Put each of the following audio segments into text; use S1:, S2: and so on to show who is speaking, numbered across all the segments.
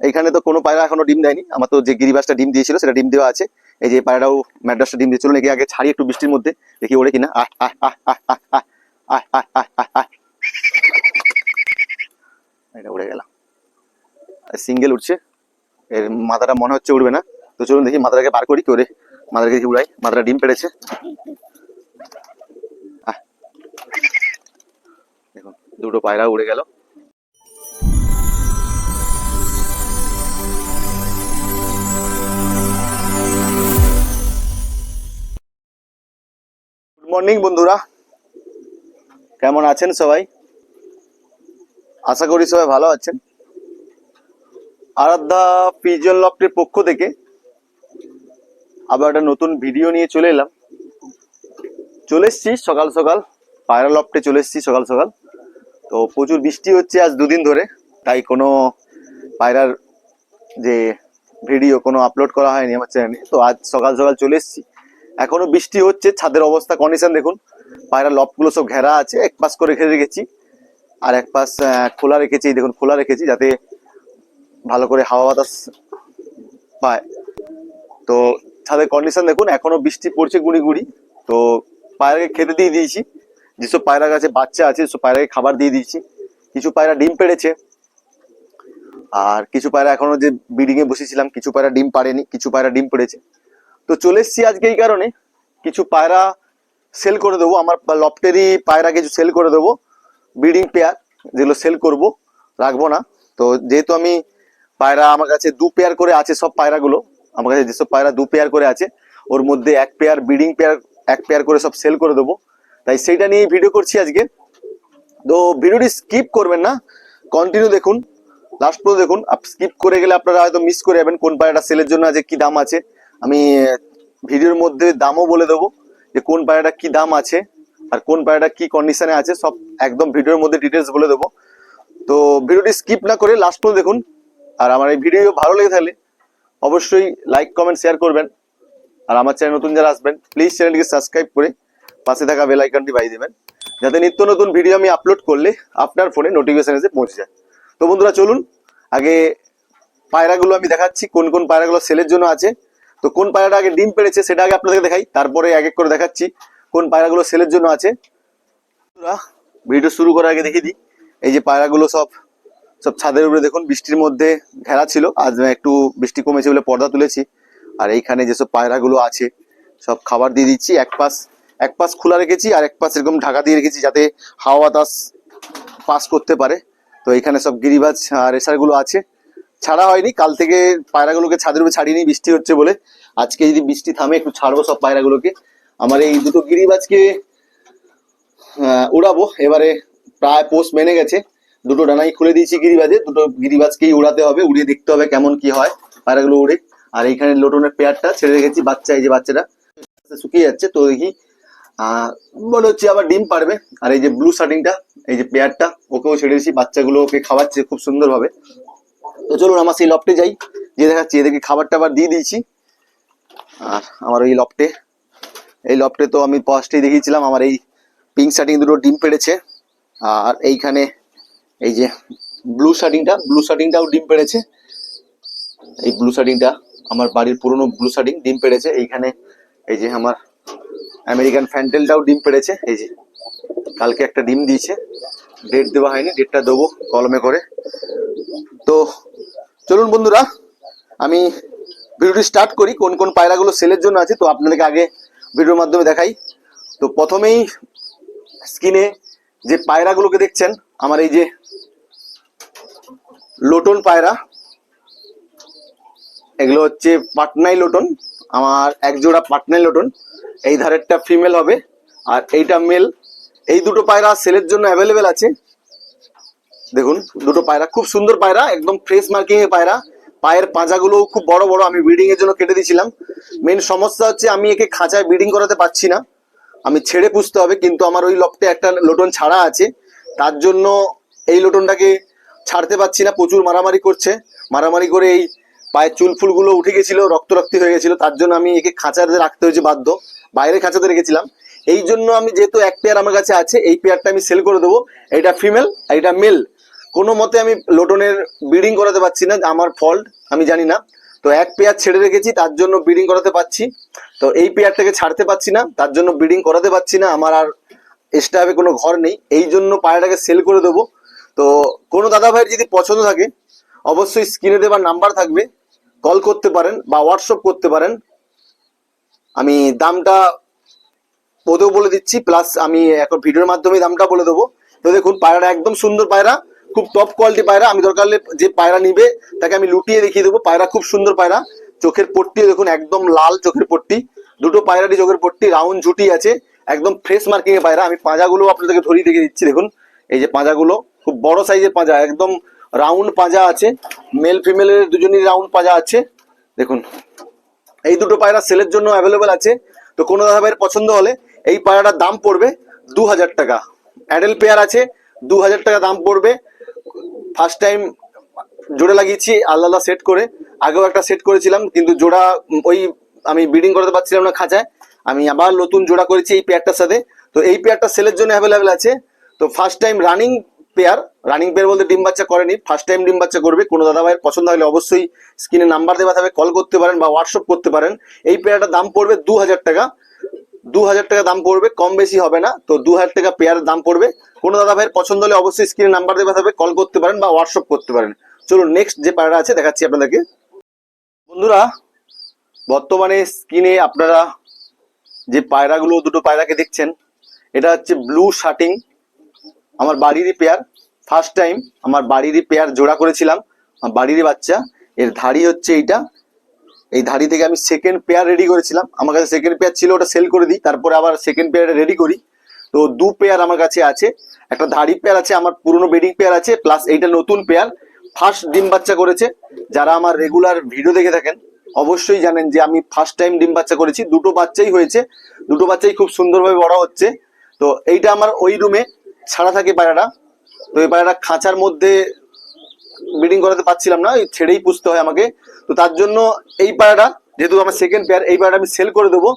S1: এইখানে তো কোনো পায়রা এখনও ডিম দেয়নি আমার তো যে গিরিবাসটা ডিম দিয়েছিল সেটা ডিম দেওয়া আছে এই যে পায়রাটাও ম্যাড্রাসটা ডিম দিয়েছিল একে আগে ছাড়ি একটু বৃষ্টির মধ্যে দেখি ওড়ে কিনা আহ আহ আহ এটা উড়ে গেল সিঙ্গেল উঠছে এর মাথাটা মনে হচ্ছে উঠবে না তো চলুন দেখি মাথাটাকে বার করি করে মাথাটাকে দেখি উড়াই মাথাটা ডিম পেড়েছে। দেখুন দুটো পায়রা উড়ে গেল মর্নিং, বন্ধুরা। কেমন আছেন সবাই? আশা করি সবাই ভালো আছেন। আরাধ্যা পিজন লফটের পক্ষ থেকে আবার একটা নতুন ভিডিও নিয়ে চলে এলাম। চলে এসছি সকাল সকাল, পায়রা লফটে চলে এসছি সকাল সকাল। তো প্রচুর বৃষ্টি হচ্ছে আজ দুদিন ধরে, তাই কোনো পায়রার যে ভিডিও কোনো আপলোড করা হয়নি আমার চ্যানেলে। তো আজ সকাল সকাল চলে এসছি। এখনও বৃষ্টি হচ্ছে, ছাদের অবস্থা কন্ডিশন দেখুন। পায়রা লফটগুলো সব ঘেরা আছে, এক পাশ করে ঘিরে রেখেছি, আর এক পাশ খোলা রেখেছি দেখুন খোলা রেখেছি যাতে ভালো করে হাওয়া বাতাস পায়। তো ছাদের কন্ডিশন দেখুন, এখনও বৃষ্টি পড়ছে গুড়ি গুড়ি তো পায়রাকে খেতে দিয়ে দিয়েছি। যেসব পায়রা গাছে বাচ্চা আছে সেসব পায়রাকে খাবার দিয়ে দিয়েছি। কিছু পায়রা ডিম পেড়েছে, আর কিছু পায়রা এখনও যে বিডিং এ বসেছিলাম, কিছু পায়রা ডিম পাড়েনি, কিছু পায়রা ডিম পেড়েছে। তো চলে এসছি আজকে এই কারণে। কিছু পায়রা সেল করে দেবো, আমার লফটেরই পায়রা কিছু সেল করে দেবো। ব্রিডিং পেয়ার যেগুলো সেল করব, রাখব না। তো যেহেতু আমি পায়রা আমার কাছে দু পেয়ার করে আছে সব পায়রাগুলো, আমার কাছে যেসব পায়রা দু পেয়ার করে আছে, ওর মধ্যে এক পেয়ার ব্রিডিং পেয়ার এক পেয়ার করে সব সেল করে দেবো। তাই সেইটা নিয়ে ভিডিও করছি আজকে। তো ভিডিওটি স্কিপ করবেন না কন্টিনিউ দেখুন লাস্ট পর্যন্ত দেখুন। স্কিপ করে গেলে আপনারা হয়তো মিস করে যাবেন কোন পায়রাটা সেলের জন্য আছে কি দাম আছে। আমি ভিডিওর মধ্যে দামও বলে দেবো যে কোন পায়রাটা কি দাম আছে আর কোন পায়রাটা কি কন্ডিশনে আছে, সব একদম ভিডিওর মধ্যে ডিটেলস বলে দেবো। তো ভিডিওটি স্কিপ না করে লাস্ট পর্যন্ত দেখুন। আর আমার এই ভিডিও ভালো লেগে থাকলে অবশ্যই লাইক কমেন্ট শেয়ার করবেন। আর আমার চ্যানেল নতুন যারা আসবেন প্লিজ চ্যানেলটিকে সাবস্ক্রাইব করে পাশে থাকা বেল আইকনটি বাজিয়ে দেবেন। যাতে নিত্য নতুন ভিডিও আমি আপলোড করলে আপনার ফোনে নোটিফিকেশন এসে পৌঁছে যায়। তো বন্ধুরা, চলুন, আগে পায়রাগুলো আমি দেখাচ্ছি, কোন কোন পায়রাগুলো সেলের জন্য আছে। তো কোন পায়রাটা আগে ডিম পেড়েছে সেটা আগে আপনাদেরকে দেখাই, তারপরে এক এক করে দেখাচ্ছি কোন পায়রাগুলো সেলের জন্য আছে। ভিডিও শুরু করার আগে দেখিয়ে দিই, এই যে পায়রাগুলো সব সব ছাদের উপরে দেখুন, বৃষ্টির মধ্যে ঘেরা ছিল, আজ একটু বৃষ্টি কমেছে বলে পর্দা তুলেছি। আর এইখানে যেসব পায়রাগুলো আছে, সব খাবার দিয়ে দিচ্ছি, এক পাশ এক পাশ খোলা রেখেছি আর এক পাশ এরকম ঢাকা দিয়ে রেখেছি যাতে হাওয়া বাতাস পাস করতে পারে। তো এখানে সব গিরিবাজ আর রেসারগুলো আছে। ছাড়া হয়নি। কাল থেকে পায়রাগুলোকে ছাদের উপরে ছাড়িয়ে বৃষ্টি হচ্ছে বলে আজকে যদি বৃষ্টি থামে, একটু ছাড়বো সব পায়রাগুলোকে। আমার এই দুটো গিরিবাজকে উড়াবো। এবারে প্রায় পোস্ট মেনে গেছে। দুটো ডানাই খুলে দিয়েছি গিরিবাজে দুটো গিরিবাজকেই উড়াতে হবে, উড়িয়ে দেখতে হবে কেমন কি হয় পায়রাগুলো উড়ে। আর এইখানে লোটনের পেয়ারটা ছেড়ে রেখেছি বাচ্চা, এই যে বাচ্চাটা। শুকিয়ে যাচ্ছে, তো দেখি মনে হচ্ছে আবার ডিম পারবে। আর এই যে ব্লু শার্টিংটা এই যে পেয়ারটা, ওকেও ছেড়ে দিয়েছি। বাচ্চাগুলো ওকে খাওয়াচ্ছে খুব সুন্দরভাবে। তো চলুন আমার সেই লফটে যাই। যে দেখাচ্ছি, এদেরকে খাবার টাবার দিয়ে দিয়েছি। আর আমার ওই লফটে এই লফটে তো আমি ফার্স্টেই দেখিয়েছিলাম, আমার এই পিঙ্ক শার্টিং দুটো ডিম পেড়েছে। আর এইখানে এই যে ব্লু শার্টিংটা ব্লু শার্টিংটাও ডিম পেড়েছে। এই ব্লু শার্টিংটা, আমার বাড়ির পুরনো ব্লু শার্টিং ডিম পেড়েছে। এইখানে এই যে আমার আমেরিকান ফ্যান্টেলটাও ডিম পেড়েছে। এই যে, কালকে একটা ডিম দিয়েছে। ডেট দেওয়া হয়নি ডেটটা দেবো কলমে করে। তো চলুন বন্ধুরা, আমি ভিডিওটি স্টার্ট করি, কোন কোন পায়রাগুলো সেলের জন্য আছে, তো আপনাদেরকে আগে ভিডিওর মাধ্যমে দেখাই। তো প্রথমেই স্ক্রিনে যে পায়রাগুলোকে দেখছেন, আমার এই যে লোটন পায়রা, এগুলো হচ্ছে পাটনাই লোটন, আমার একজোড়া পাটনাই লোটন, এই ধারেরটা ফিমেল হবে, আর এইটা মেল এই দুটো পায়রা সেলের জন্য অ্যাভেলেবেল আছে। দেখুন, দুটো পায়রা, খুব সুন্দর পায়রা, একদম ফ্রেশ মার্কিং এর পায়রা। পায়ের পাঁজাগুলো খুব বড় বড়, আমি ব্রিডিং এর জন্য কেটে দিয়েছিলাম। মেন সমস্যা হচ্ছে আমি একে খাঁচায় ব্রিডিং করাতে পারছি না। আমি ছেড়ে পুষতে হবে, কিন্তু আমার ওই লপটে একটা লোটন ছাড়া আছে। তার জন্য এই লোটনটাকে ছাড়তে পারছি না, প্রচুর মারামারি করছে। মারামারি করে এই পায়ের চুল ফুলগুলো উঠে গেছিল রক্ত রক্তি হয়ে গেছিল। তার জন্য আমি একে খাঁচাতে রাখতে হয়েছে বাধ্য। বাইরে খাঁচাতে রেখেছিলাম। এই জন্য আমি যেহেতু এক পেয়ার আমার কাছে আছে, এই পেয়ারটা আমি সেল করে দেবো। এইটা ফিমেল এইটা মেল কোনো মতে আমি লোটনের ব্রিডিং করাতে পারছি না, আমার ফল্ট আমি জানি না। তো এক পেয়ার ছেড়ে রেখেছি, তার জন্য ব্রিডিং করাতে পারছি। তো এই পেয়ারটাকে ছাড়তে পারছি না, তার জন্য ব্রিডিং করাতে পারছি না, আমার আর স্টাফে কোনো ঘর নেই। এই জন্য পায়রাটাকে সেল করে দেবো। তো কোনো দাদা ভাইয়ের যদি পছন্দ থাকে, অবশ্যই স্ক্রিনে দেবার নাম্বার থাকবে। কল করতে পারেন বা হোয়াটসঅ্যাপ করতে পারেন। আমি দামটা ওদেরও বলে দিচ্ছি প্লাস আমি এখন ভিডিওর মাধ্যমে দামটা বলে দেবো। তো দেখুন, পায়রাটা একদম সুন্দর পায়রা, খুব টপ কোয়ালিটি পায়রা। আমি দরকার হলে যে পায়রা নিবে, তাকে আমি লুটিয়ে দেখিয়ে দেবো। পায়রা খুব সুন্দর পায়রা, চোখের পট্টি দেখুন, একদম লাল চোখের পট্টি। দুটো পায়রাটি চোখের পট্টি রাউন্ড ঝুটি আছে, একদম ফ্রেশ মার্কিং এর পায়রা। আমি পাঁজাগুলো আপনাদেরকে ধরিয়ে দেখে দিচ্ছি, দেখুন। এই যে পাঁজাগুলো, খুব বড় সাইজের পাঁজা, একদম রাউন্ড পাঁজা আছে। মেল ফিমেলের দুজনই রাউন্ড পাঁজা আছে, দেখুন। এই দুটো পায়রা সেলের জন্য অ্যাভেলেবেল আছে। তো কোনো দাদা ভাইয়ের পছন্দ হলে এই পায়রাটার দাম পড়বে দু হাজার টাকা। অ্যাডেল পেয়ার আছে দু হাজার টাকা দাম পড়বে। ফার্স্ট টাইম জোড়া লাগিয়েছি, আলাদা আলাদা সেট করে। আগেও একটা সেট করেছিলাম, কিন্তু জোড়া ওই আমি বিডিং করতে পারছিলাম না খাঁচায়। আমি আবার নতুন জোড়া করেছি এই পেয়ারটার সাথে। তো এই পেয়ারটা সেলের জন্য অ্যাভেলেবেল আছে। তো first time running pair running pair বলতে ডিম বাচ্চা করেনি। ফার্স্ট টাইম ডিম বাচ্চা করবে। কোনো দাদা ভাইয়ের পছন্দ হলে অবশ্যই স্ক্রিনে নাম্বার দেওয়া থাকবে কল করতে পারেন বা হোয়াটসঅ্যাপ করতে পারেন। এই পেয়ারটার দাম পড়বে দু হাজার টাকা। দু হাজার টাকা দাম পড়বে, কম বেশি হবে না। তো দু হাজার টাকা পেয়ারের দাম পড়বে। কোনো দাদা ভাইয়ের পছন্দ হলে অবশ্যই স্ক্রিনে নাম্বার দেওয়া থাকবে কল করতে পারেন বা হোয়াটসঅ্যাপ করতে পারেন। চলুন নেক্সট যে পায়রা আছে, দেখাচ্ছি আপনাদেরকে। বন্ধুরা, বর্তমানে স্ক্রিনে আপনারা যে পায়রাগুলো, দুটো পায়রাকে দেখছেন, এটা হচ্ছে ব্লু শার্টিং আমার বাড়িরই পেয়ার ফার্স্ট টাইম আমার বাড়িরই পেয়ার জোড়া করেছিলাম। আমার বাড়িরই বাচ্চা, এর ধাড়ি হচ্ছে এইটা। এই ধাড়ি থেকে আমি সেকেন্ড পেয়ার রেডি করেছিলাম। আমার কাছে সেকেন্ড পেয়ার ছিল, ওটা সেল করে দিই, তারপরে আবার সেকেন্ড পেয়ার রেডি করি। তো দু পেয়ার আমার কাছে আছে। একটা ধাড়ি পেয়ার আছে, আমার পুরনো বেডিং পেয়ার আছে প্লাস এইটা নতুন পেয়ার ফার্স্ট ডিম বাচ্চা করেছে। যারা আমার রেগুলার ভিডিও দেখে থাকেন, অবশ্যই জানেন যে আমি ফার্স্ট টাইম ডিম বাচ্চা করেছি। দুটো বাচ্চাই হয়েছে। দুটো বাচ্চাই খুব সুন্দরভাবে বড় হচ্ছে। তো এইটা আমার ওই রুমে ছাড়া থাকে পায়রাটা। তো এই পায়রাটা খাঁচার মধ্যে ব্রিডিং করাতে পারছিলাম না ছেড়েই পুষতে হয় আমাকে। তো তার জন্য এই পায়রাটা যেহেতু আমার সেকেন্ড পেয়ার এই পায়রাটা আমি সেল করে দেবো।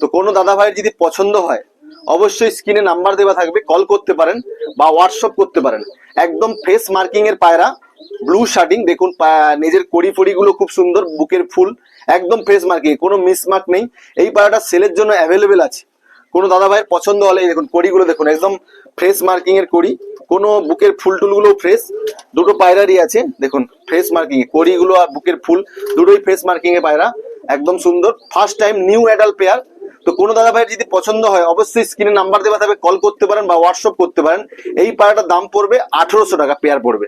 S1: তো কোনো দাদা ভাইয়ের যদি পছন্দ হয়, অবশ্যই স্ক্রিনে নাম্বার দেওয়া থাকবে কল করতে পারেন বা হোয়াটসঅ্যাপ করতে পারেন। একদম ফেস মার্কিং এর পায়রা ব্লু শার্টিং দেখুন নিজের কড়ি ফড়িগুলো খুব সুন্দর, বুকের ফুল, একদম ফেস মার্কিং কোনো মিসমার্ক নেই। এই পায়রাটা সেলের জন্য অ্যাভেলেবেল আছে। কোনো দাদা ভাইয়ের পছন্দ হলে দেখুন, কড়িগুলো দেখুন, একদম ফ্রেশ মার্কিং এর কড়ি। কোনো বুকের ফুল টুলগুলো ফ্রেশ দুটো পায়রারই আছে। দেখুন ফ্রেশ মার্কিং কড়িগুলো আর বুকের ফুল, দুটোই ফ্রেশ মার্কিং এর পায়রা, একদম সুন্দর। First time new adult pair তো কোনো দাদা ভাইয়ের যদি পছন্দ হয়, অবশ্যই স্ক্রিনে নাম্বার দেওয়া থাকবে কল করতে পারেন বা হোয়াটসঅ্যাপ করতে পারেন। এই পায়রাটার দাম পড়বে আঠেরোশো টাকা পেয়ার পড়বে।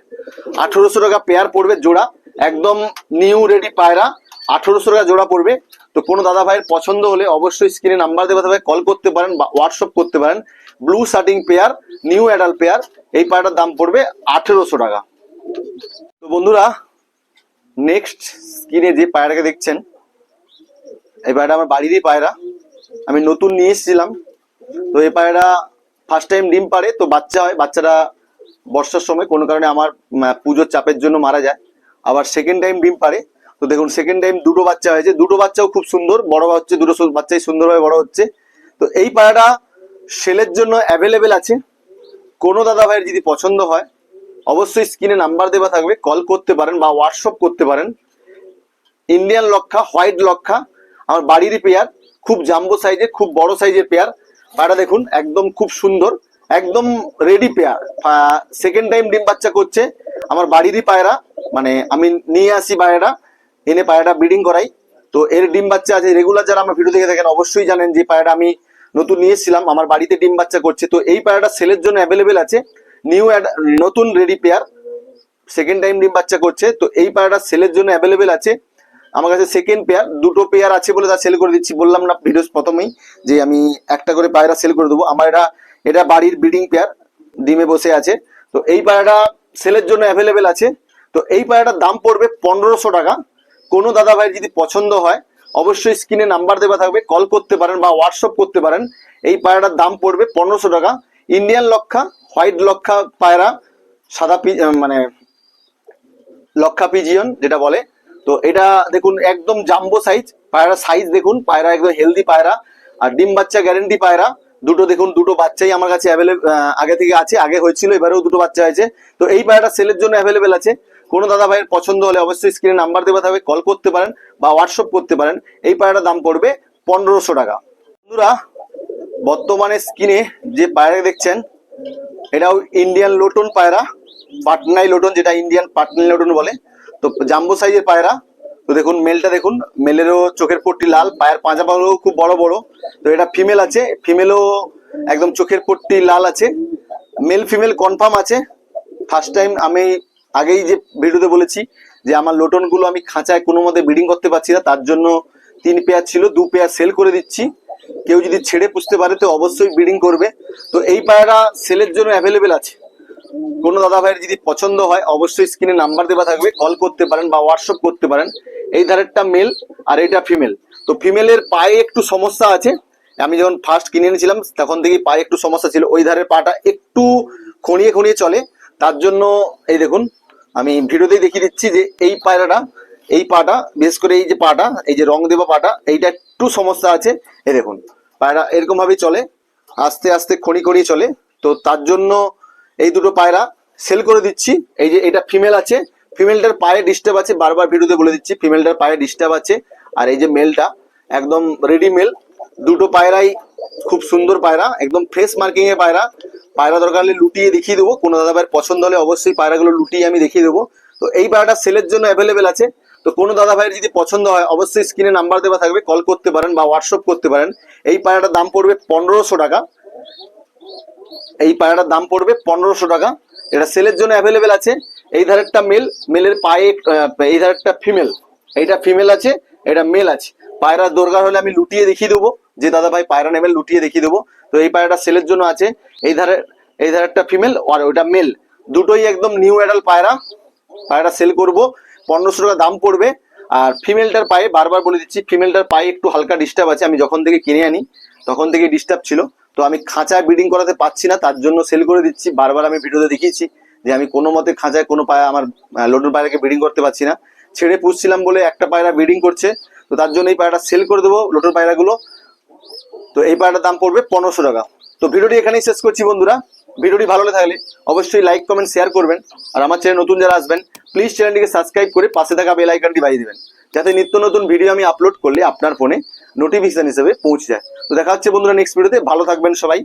S1: আঠেরোশো টাকা পেয়ার পড়বে জোড়া, একদম নিউ রেডি পায়রা, আঠেরোশো টাকা জোড়া পড়বে। তো কোনো দাদা ভাইয়ের পছন্দ হলে অবশ্যই স্ক্রিনে নাম্বার দেওয়া থাকবে কল করতে পারেন বা হোয়াটসঅ্যাপ করতে পারেন। Blue shirting pair new adult pair এই পায়রাটার দাম পড়বে আঠেরোশো টাকা। তো বন্ধুরা নেক্সট স্ক্রিনে যে পায়রাকে দেখছেন, এই পায়রাটা আমার বাড়িরই পায়রা। আমি নতুন নিয়ে এসেছিলাম। তো এই পায়রা ফার্স্ট টাইম ডিম পারে তো বাচ্চা হয় বাচ্চারা বর্ষার সময়, কোনো কারণে আমার পুজোর চাপের জন্য মারা যায়। আবার সেকেন্ড টাইম ডিম পারে তো দেখুন সেকেন্ড টাইম দুটো বাচ্চা হয়েছে। দুটো বাচ্চাও খুব সুন্দর। বড় হচ্ছে, দুটো বাচ্চাই সুন্দরভাবে বড় হচ্ছে। তো এই পায়রাটা সেলের জন্য অ্যাভেলেবেল আছে। কোনো দাদা ভাইয়ের যদি পছন্দ হয়, অবশ্যই স্ক্রিনে নাম্বার দেওয়া থাকবে। কল করতে পারেন বা হোয়াটসঅ্যাপ করতে পারেন। ইন্ডিয়ান লক্ষা হোয়াইট লক্ষা আমার বাড়িরই পেয়ার খুব জাম্বো সাইজের খুব বড় সাইজের পেয়ার পায়রা দেখুন, একদম খুব সুন্দর, একদম রেডি পেয়ার সেকেন্ড টাইম ডিম বাচ্চা করছে। আমার বাড়িরই পায়রা মানে আমি নিয়ে আসি পায়রাটা। এনে পায়রাটা ব্রিডিং করাই। তো এর ডিম বাচ্চা আছে রেগুলার যারা আমার ভিডিও দেখে থাকেন অবশ্যই জানেন যে পায়রাটা আমি নতুন নিয়েছিলাম আমার বাড়িতে ডিম বাচ্চা করছে। তো এই পায়রাটা সেলের জন্য অ্যাভেলেবেল আছে নিউ নতুন রেডি পেয়ার সেকেন্ড টাইম ডিম বাচ্চা করছে। তো এই পায়রাটা সেলের জন্য অ্যাভেলেবেল আছে, আমার কাছে সেকেন্ড পেয়ার দুটো পেয়ার আছে বলে তা সেল করে দিচ্ছি। বললাম না ভিডিও প্রথমেই যে আমি একটা করে পায়রা সেল করে দেবো। আমার এটা এটা বাড়ির ব্রিডিং পেয়ার ডিমে বসে আছে। তো এই পায়রাটা সেলের জন্য অ্যাভেলেবেল আছে। তো এই পায়রাটার দাম পড়বে পনেরোশো টাকা। কোনো দাদা ভাইয়ের যদি পছন্দ হয়, অবশ্যই স্ক্রিনে নাম্বার দেওয়া থাকবে, কল করতে পারেন বা হোয়াটসঅ্যাপ করতে পারেন। এই পায়রাটার দাম পড়বে পনেরোশো টাকা। ইন্ডিয়ান লক্ষা, হোয়াইট লক্ষা পায়রা, সাদা পি- মানে লক্ষা পিজিয়ন যেটা বলে। তো এটা দেখুন, একদম জাম্বো সাইজ পায়রা সাইজ দেখুন, পায়রা একদম হেলদি পায়রা। আর ডিম বাচ্চা গ্যারেন্টি পায়রা। দুটো দেখুন, দুটো বাচ্চাই আমার কাছে অ্যাভেলেবল আগে থেকে আছে, আগে হয়েছিল, এবারেও দুটো বাচ্চা হয়েছে। তো এই পায়রাটা সেলের জন্য অ্যাভেলেবেল আছে। কোনো দাদা ভাইয়ের পছন্দ হলে অবশ্যই স্ক্রিনে নাম্বার দেওয়া থাকবে কল করতে পারেন বা হোয়াটসঅ্যাপ করতে পারেন। এই পায়রাটার দাম পড়বে পনেরোশো টাকা। বন্ধুরা, বর্তমানে স্ক্রিনে যে পায়রা দেখছেন, এটাও ইন্ডিয়ান লোটন পায়রা পাটনাই লোটন যেটা ইন্ডিয়ান পাটনাই লোটন বলে। তো জাম্বো সাইজের পায়রা। তো দেখুন মেলটা দেখুন মেলেরও চোখের পট্টি লাল, পায়ের পাঁজা পাগুলো খুব বড় বড়। তো এটা ফিমেল আছে ফিমেলও একদম চোখের পট্টি লাল আছে। মেল ফিমেল কনফার্ম আছে। ফার্স্ট টাইম আমি আগেই যে ভিডিওতে বলেছি যে আমার লোটনগুলো আমি খাঁচায় কোনো মতে ব্রিডিং করতে পারছি না, তার জন্য তিন পেয়ার ছিল, দু পেয়ার সেল করে দিচ্ছি। কেউ যদি ছেড়ে পুষতে পারে তো অবশ্যই ব্রিডিং করবে। তো এই পায়রা সেলের জন্য অ্যাভেলেবেল আছে। কোনো দাদা ভাইয়ের যদি পছন্দ হয়, অবশ্যই স্ক্রিনে নাম্বার দেওয়া থাকবে কল করতে পারেন বা হোয়াটসঅ্যাপ করতে পারেন। এই ধারেরটা মেল আর এটা ফিমেল তো ফিমেলের পায়ে একটু সমস্যা আছে। আমি যখন ফার্স্ট কিনে এনেছিলাম, তখন থেকেই পায়ে একটু সমস্যা ছিল। ওই ধারের পাটা একটু খনিয়ে খনিয়ে চলে। তার জন্য এই দেখুন আমি ভিডিওতেই দেখিয়ে দিচ্ছি যে এই পায়রাটা, এই পাটা, বিশেষ করে এই যে পাটা, এই যে রং দেওয়া পাটা, এইটা একটু সমস্যা আছে। এ দেখুন, পায়রা এরকমভাবেই চলে, আস্তে আস্তে খনি খড়িয়ে চলে। তো তার জন্য এই দুটো পায়রা সেল করে দিচ্ছি। এই যে এটা ফিমেল আছে ফিমেলটার পায়ে ডিস্টার্ব আছে, বারবার ভিডিওতে বলে দিচ্ছি ফিমেলটার পায়ে ডিস্টার্ব আছে। আর এই যে মেলটা একদম রেডি মেল দুটো পায়রাই খুব সুন্দর পায়রা, একদম ফ্রেশ মার্কিং এর পায়রা। পায়রা দরকার হলে লুটিয়ে দেখিয়ে দেবো। কোনো দাদা ভাইয়ের পছন্দ হলে অবশ্যই পায়রাগুলো লুটিয়ে আমি দেখিয়ে দেবো। তো এই পায়রাটা সেলের জন্য অ্যাভেলেবেল আছে। তো কোনো দাদা ভাইয়ের যদি পছন্দ হয়, অবশ্যই স্ক্রিনে নাম্বার দেওয়া থাকবে কল করতে পারেন বা হোয়াটসঅ্যাপ করতে পারেন। এই পায়রাটার দাম পড়বে পনেরোশো টাকা। এই পায়রাটার দাম পড়বে পনেরোশো টাকা। এটা সেলের জন্য অ্যাভেলেবেল আছে। এই ধারেরটা মেল মেলের পায়ে এই ধারেরটা ফিমেল এইটা ফিমেল আছে, এটা মেল আছে। পায়রার দরকার হলে আমি লুটিয়ে দেখিয়ে দেবো। যে দাদা ভাই পায়রা নেবেন, লুটিয়ে দেখিয়ে দেবো। তো এই পায়রাটা সেলের জন্য আছে। এই ধারে, এই ধারেরটা ফিমেল আর ওইটা মেল দুটোই একদম নিউ অ্যাডাল পায়রা। পায়রাটা সেল করব। পনেরোশো টাকা দাম পড়বে। আর ফিমেলটার পায়ে, বারবার বলে দিচ্ছি ফিমেলটার পায়ে একটু হালকা ডিস্টার্ব আছে। আমি যখন থেকে কিনে আনি, তখন থেকে ডিস্টার্ব ছিল। তো আমি খাঁচায় ব্রিডিং করাতে পারছি না, তার জন্য সেল করে দিচ্ছি। বারবার আমি ভিডিওতে দেখিয়েছি যে আমি কোনো মতে খাঁচায় কোনো পায়রা আমার লোডের পায়রাকে ব্রিডিং করতে পারছি না। ছেড়ে পুষছিলাম বলে একটা পায়রা ব্রিডিং করছে। তো তার জন্য এই পায়রাটা সেল করে দেবো লোটের পায়রাগুলো। তো এই পায়রাটার দাম পড়বে পনেরোশো টাকা। তো ভিডিওটি এখানেই শেষ করছি বন্ধুরা। ভিডিওটি ভালো থাকলে অবশ্যই লাইক কমেন্ট শেয়ার করবেন। আর আমার চ্যানেল নতুন যারা আসবেন প্লিজ চ্যানেলটিকে সাবস্ক্রাইব করে পাশে থাকা বেল আইকনটি বাজিয়ে দেবেন। যাতে নিত্য নতুন ভিডিও আমি আপলোড করলে আপনার ফোনে নোটিফিকেশন হিসেবে পৌঁছে যায়। তো দেখা হচ্ছে বন্ধুরা নেক্সট ভিডিওতে ভালো থাকবেন সবাই।